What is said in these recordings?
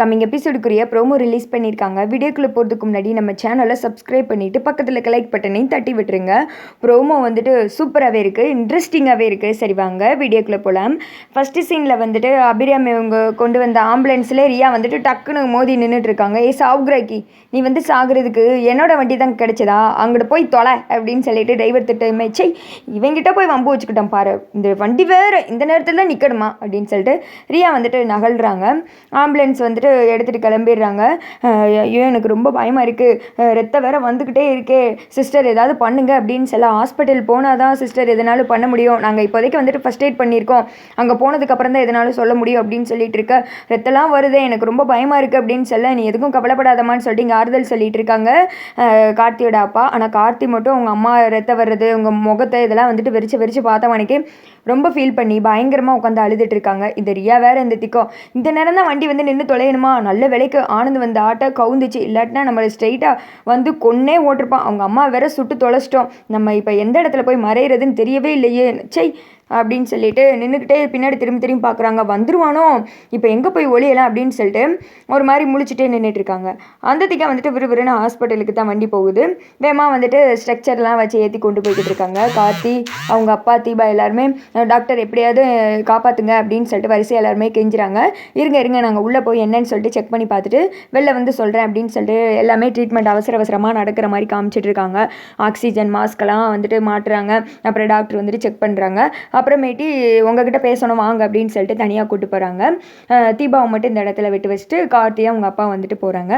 Coming எபிசோடுக்குரிய promo release பண்ணியிருக்காங்க. வீடியோக்குள்ளே போகிறதுக்கு முன்னாடி நம்ம சேனலை சப்ஸ்கிரைப் பண்ணிவிட்டு பக்கத்தில் லைக் பட்டனையும் தட்டி விட்டுருங்க. ப்ரோமோ வந்துட்டு சூப்பராகவே இருக்குது இன்ட்ரெஸ்டிங்காகவே இருக்குது சரி வாங்க வீடியோக்குள்ளே போகலாம் ஃபஸ்ட்டு சீனில் வந்துட்டு அபிராமி இவங்க கொண்டு வந்த ஆம்புலன்ஸில் ரியா வந்துட்டு டக்குன்னு மோதி நின்றுட்டு இருக்காங்க. ஏ சாவுகிராக்கி நீ வந்து சாகுறதுக்கு என்னோட வண்டி தான் கிடைச்சதா? அங்கிட்ட போய் தொலை அப்படின்னு சொல்லிட்டு டிரைவர் திட்டமே சை இவங்கிட்ட போய் வம்பு வச்சுக்கிட்டோம் பாரு. இந்த வண்டி வேறு இந்த நேரத்தில் தான் நிற்கணுமா அப்படின்னு சொல்லிட்டு ரியா வந்துட்டு நகழ்கிறாங்க ஆம்புலன்ஸ் வந்துட்டு எடுத்துகிட்டு கிளம்பிடுறாங்க. ஐயோ எனக்கு ரொம்ப பயமாக இருக்குது ரத்தம் வேற வந்துக்கிட்டே இருக்கே. சிஸ்டர் ஏதாவது பண்ணுங்க அப்படின்னு சொல்ல ஹாஸ்பிட்டல் போனால் தான் சிஸ்டர் எதனாலும் பண்ண முடியும். நாங்கள் இப்போதைக்கு வந்துட்டு ஃபஸ்ட் எய்ட் பண்ணியிருக்கோம். அங்கே போனதுக்கப்புறம் தான் எதனாலும் சொல்ல முடியும் அப்படின்னு சொல்லிட்டு இருக்க. ரத்தெல்லாம் வருதே எனக்கு ரொம்ப பயமாக இருக்குது அப்படின்னு சொல்ல நீ எதுக்கும் கவலைப்படாதமான்னு சொல்லிட்டு இங்கே ஆறுதல் சொல்லிட்டு இருக்காங்க. கார்த்தியோட அப்பா. ஆனால் கார்த்தி மட்டும் அவங்க அம்மா ரத்தம் வர்றது உங்கள் முகத்தை இதெல்லாம் வந்துட்டு வெறிச்சு வெறிச்சு பார்த்தவனுக்கு ரொம்ப ஃபீல் பண்ணி பயங்கரமாக உட்காந்து அழுதுட்டு இருக்காங்க இந்த ரியா வேற இந்த திக்கம் இந்த நேரம் தான் வண்டி வந்து நின்று தொலையணுமா? நல்ல விலைக்கு ஆனந்த் வந்து ஆட்டை கவுந்துச்சு. இல்லாட்டினா நம்மளை ஸ்ட்ரைட்டாக வந்து கொன்னே ஓட்டிருப்பான். அவங்க அம்மா வேற சுட்டு தொலைச்சிட்டோம். நம்ம இப்போ எந்த இடத்துல போய் மறையிறதுன்னு தெரியவே இல்லையே. சை அப்படின்னு சொல்லிட்டு நின்றுக்கிட்டே பின்னாடி திரும்பி திரும்பி பார்க்குறாங்க. வந்துருவானோ? இப்போ எங்கே போய் ஒளியலாம் அப்படின்னு சொல்லிட்டு ஒரு மாதிரி முழிச்சிட்டே நின்றுட்டு இருக்காங்க. அந்த திக்கா வந்துட்டு விறுவிறுன்னு ஹாஸ்பிட்டலுக்கு தான் வண்டி போகுது. வேகமாக வந்துட்டு ஸ்ட்ரக்சர்லாம் வச்சு ஏற்றி கொண்டு போய்கிட்டு இருக்காங்க. கார்த்தி அவங்க அப்பா தீபா எல்லாருமே டாக்டர் எப்படியாவது காப்பாற்றுங்க அப்படின்னு சொல்லிட்டு வரிசை எல்லாருமே கெஞ்சுறாங்க. இருங்க இருங்க நாங்கள் உள்ளே போய் என்னன்னு சொல்லிட்டு செக் பண்ணி பார்த்துட்டு வெளில வந்து சொல்கிறேன் அப்படின்னு சொல்லிட்டு எல்லாமே ட்ரீட்மெண்ட் அவசர அவசரமாக நடக்கிற மாதிரி காமிச்சிட்டு இருக்காங்க. ஆக்சிஜன் மாஸ்க்கெல்லாம் வந்துட்டு மாட்டுறாங்க. அப்புறம் டாக்டர் வந்துட்டு செக் பண்ணுறாங்க அப்புறமேட்டி உங்ககிட்ட பேசணும் வாங்க அப்படின்னு சொல்லிட்டு தனியாக கூப்பிட்டு போகிறாங்க தீபாவை மட்டும் இந்த இடத்துல விட்டு வச்சுட்டு கார்த்தியை அவங்க அப்பா வந்துட்டு போகிறாங்க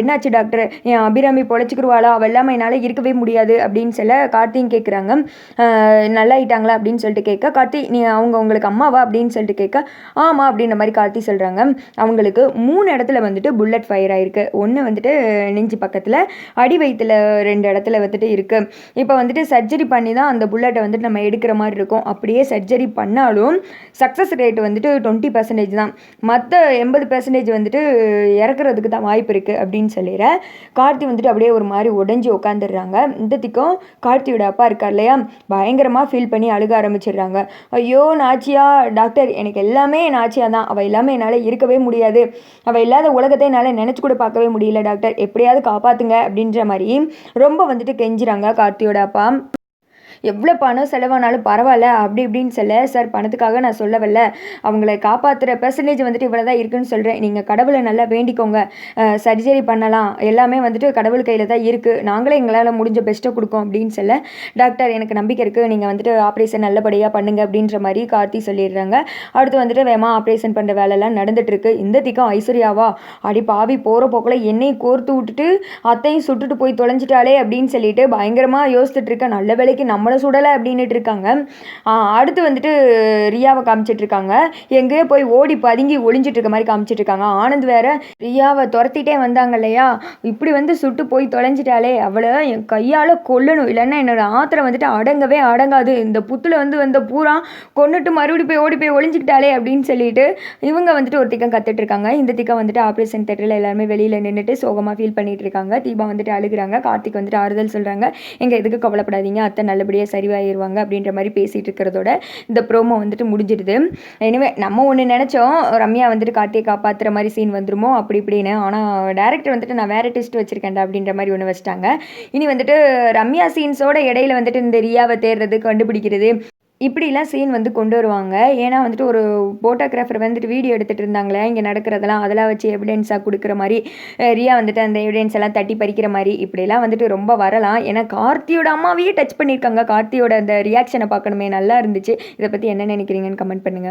என்னாச்சு டாக்டர்? என் அபிராமி பொழைச்சிக்கிருவாளா? அவள் இல்லாமல் என்னால் இருக்கவே முடியாது அப்படின்னு சொல்ல கார்த்தியும் கேட்குறாங்க நல்லாயிட்டாங்களா அப்படின்னு சொல்லிட்டு கேட்க கார்த்தி நீ அவங்க உங்களுக்கு அம்மாவா அப்படின்னு சொல்லிட்டு கேட்க ஆமாம் அப்படின்ற மாதிரி கார்த்தி சொல்கிறாங்க அவங்களுக்கு மூணு இடத்துல வந்துட்டு புல்லட் ஃபயர் ஆயிருக்கு. ஒன்று வந்துட்டு நெஞ்சு பக்கத்தில் அடி வயிற்றுல ரெண்டு இடத்துல வந்துட்டு இருக்குது இப்போ வந்துட்டு சர்ஜரி பண்ணி தான் அந்த புல்லட்டை வந்துட்டு நம்ம எடுக்கிற மாதிரி இருக்கும். அப்படியே சர்ஜரி பண்ணாலும் சக்ஸஸ் ரேட் வந்துட்டு டுவெண்ட்டி பர்சன்டேஜ் தான். மற்ற எண்பது பர்சன்டேஜ் வந்துட்டு இறக்குறதுக்கு தான் வாய்ப்பு இருக்குது அப்படின்னு சொல்லிடுறேன் கார்த்தி வந்துட்டு அப்படியே ஒரு மாதிரி உடஞ்சி உட்காந்துடுறாங்க இந்த திக்கும் கார்த்தியோட அப்பா இருக்கார் இல்லையா? பயங்கரமாக ஃபீல் பண்ணி அழுக ஆரம்பிச்சிடுறாங்க. ஐயோ நாச்சியா டாக்டர் எனக்கு எல்லாமே நாச்சியா தான். அவள் இல்லாமல் என்னால் இருக்கவே முடியாது. அவள் இல்லாத உலகத்தை என்னால் நினச்சி கூட பார்க்கவே முடியல டாக்டர் எப்படியாவது காப்பாற்றுங்க அப்படின்ற மாதிரி ரொம்ப வந்துட்டு கெஞ்சுறாங்க கார்த்தியோட அப்பா. எவ்வளோ பணம் செலவானாலும் பரவாயில்ல அப்படி இப்படின்னு சொல்ல சார் பணத்துக்காக நான் சொல்லவில்ல. அவங்கள காப்பாற்றுற பெர்சன்டேஜ் வந்துட்டு இவ்வளோ தான் இருக்குன்னு சொல்கிறேன் நீங்கள் கடவுளை நல்லா வேண்டிக்கோங்க. சர்ஜரி பண்ணலாம். எல்லாமே வந்துட்டு கடவுள் கையில் தான் இருக்குது நாங்களே எங்களால் முடிஞ்ச பெஸ்ட்டை கொடுக்கோம் அப்படின்னு சொல்ல டாக்டர் எனக்கு நம்பிக்கை இருக்குது நீங்கள் வந்துட்டு ஆப்ரேஷன் நல்லபடியாக பண்ணுங்க அப்படின்ற மாதிரி கார்த்தி சொல்லிடுறாங்க. அடுத்து வந்துட்டு வேமா ஆப்ரேஷன் பண்ணுற வேலைலாம் நடந்துட்டுருக்கு இந்த திக்கம் ஐஸ்வர்யாவா? அடி பாவி போகிற போக்கில் என்னையும் கோர்த்து விட்டுட்டு அத்தையும் சுட்டுட்டு போய் தொலைஞ்சிட்டாலே அப்படின்னு சொல்லிட்டு பயங்கரமாக யோசிச்சுட்டு இருக்க நல்ல வேலைக்கு நம்மளை சுடலை அப்படின்னுட்டு இருக்காங்க அடுத்து வந்துட்டு ரியாவை காமிச்சிட்ருக்காங்க. எங்கேயோ போய் ஓடி பதுங்கி ஒளிஞ்சிட்டு இருக்க மாதிரி காமிச்சிட்ருக்காங்க. ஆனந்த் வேற ரியாவை துரத்திட்டே வந்தாங்க இல்லையா? இப்படி வந்து சுட்டு போய் தொலைஞ்சிட்டாலே அவளை என் கையால் கொல்லணும். இல்லைன்னா என்னோட ஆத்திரம் வந்துட்டு அடங்கவே அடங்காது. இந்த புத்தில் வந்து வந்த பூரா கொன்னுட்டு மறுபடியும் போய் ஓடி போய் ஒளிஞ்சிக்கிட்டாலே அப்படின்னு சொல்லிட்டு இவங்க வந்துட்டு ஒரு திக்கம் கத்துட்டு இருக்காங்க இந்த திக்கம் வந்துட்டு ஆப்ரேஷன் தேட்டரில் எல்லாருமே வெளியில் நின்றுட்டு சோகமாக ஃபீல் பண்ணிட்டு இருக்காங்க தீபா வந்துட்டு அழுகுறாங்க. கார்த்திக் வந்துட்டு ஆறுதல் சொல்கிறாங்க எங்கள் எதுக்கு கவலைப்படாதீங்க? அத்தை நல்லபடியாக சரிவாயிருவாங்க அப்படின்ற மாதிரி பேசிகிட்டு இருக்கிறதோட இந்த ப்ரோமோ வந்துட்டு முடிஞ்சிடுது. எனவே நம்ம ஒன்று நினச்சோம் ரம்யா வந்துட்டு கார்த்தியை காப்பாற்றுற மாதிரி சீன் வந்துருமோ? அப்படி இப்படின்னு. ஆனால் டேரக்டர் வந்துட்டு நான் வேறு டெஸ்ட் வச்சுருக்கேன்டா அப்படின்ற மாதிரி ஒன்று வச்சிட்டாங்க. இனி வந்துட்டு ரம்யா சீன்ஸோட இடையில வந்துட்டு இந்த ரியாவை தேடுறது கண்டுபிடிக்கிறது இப்படிலாம் சீன் வந்து கொண்டு வருவாங்க. ஏன்னா வந்துட்டு ஒரு ஃபோட்டோகிராஃபர் வந்துட்டு வீடியோ எடுத்துகிட்டு இருந்தாங்களே இங்கே நடக்கிறதெல்லாம் அதெல்லாம் வச்சு எவிடென்ஸாக கொடுக்குற மாதிரி ரியா வந்துட்டு அந்த எவிடென்ஸ் எல்லாம் தட்டி பறிக்கிற மாதிரி இப்படிலாம் வந்துட்டு ரொம்ப வரலாம். ஏன்னா கார்த்தியோட அம்மாவையே டச் பண்ணியிருக்காங்க. கார்த்தியோட அந்த ரியாக்ஷனை பார்க்கணுமே. நல்லா இருந்துச்சு. இதை பற்றி என்ன நினைக்கிறீங்கன்னு கமெண்ட் பண்ணுங்கள்